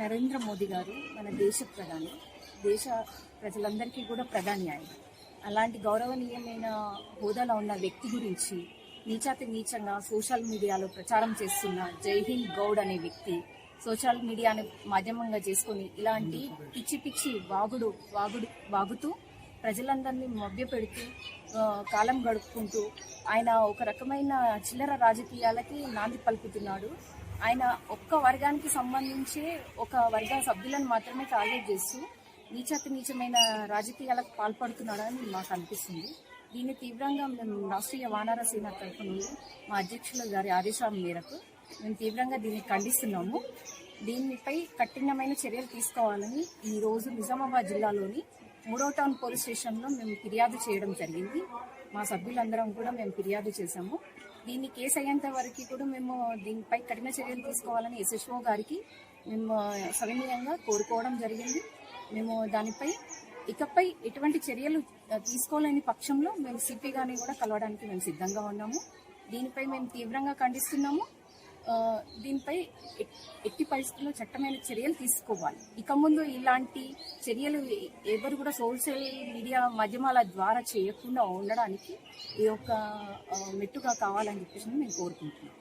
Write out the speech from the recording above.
నరేంద్ర మోదీ గారు మన దేశ ప్రధాని దేశ ప్రజలందరికీ కూడా ప్రధాని ఆయన. అలాంటి గౌరవనీయమైన హోదాలో ఉన్న వ్యక్తి గురించి నీచాతి నీచంగా సోషల్ మీడియాలో ప్రచారం చేస్తున్న జైహింద్ గౌడ్ అనే వ్యక్తి సోషల్ మీడియాని మాధ్యమంగా చేసుకొని ఇలాంటి పిచ్చి పిచ్చి వాగుడు వాగుడు వాగుతూ ప్రజలందరినీ మభ్యపెడుతూ కాలం గడుపుకుంటూ ఆయన ఒక రకమైన చిల్లర రాజకీయాలకి నాంది పలుకుతున్నాడు. ఆయన ఒక్క వర్గానికి సంబంధించే ఒక వర్గ సభ్యులను మాత్రమే టార్గెట్ చేస్తూ నీచతి నీచమైన రాజకీయాలకు పాల్పడుతున్నాడని మాకు అనిపిస్తుంది. దీన్ని తీవ్రంగా మేము రాష్ట్రీయ వానర సేన తరఫున మా అధ్యక్షుల గారి ఆదేశాల మేరకు మేము తీవ్రంగా దీన్ని ఖండిస్తున్నాము. దీనిపై కఠినమైన చర్యలు తీసుకోవాలని ఈ రోజు నిజామాబాద్ జిల్లాలోని మూడో టౌన్ పోలీస్ స్టేషన్లో మేము ఫిర్యాదు చేయడం జరిగింది. మా సభ్యులందరం కూడా మేము ఫిర్యాదు చేశాము. దీన్ని కేసు అయ్యేంత వరకు కూడా మేము దీనిపై కఠిన చర్యలు తీసుకోవాలని ఎస్ఎస్ఓ గారికి మేము సవినీయంగా కోరుకోవడం జరిగింది. మేము దానిపై ఇకపై ఎటువంటి చర్యలు తీసుకోలేని పక్షంలో మేము సిపి గారిని కూడా కలవడానికి మేము సిద్ధంగా ఉన్నాము. దీనిపై మేము తీవ్రంగా ఖండిస్తున్నాము. దీనిపై ఎట్టి పరిస్థితుల్లో చట్టమైన చర్యలు తీసుకోవాలి. ఇక ముందు ఇలాంటి చర్యలు ఎవరు కూడా సోషల్ మీడియా మాధ్యమాల ద్వారా చేయకుండా ఉండడానికి ఈ యొక్క మెట్టుగా కావాలని చెప్పేసి మేము కోరుకుంటున్నాం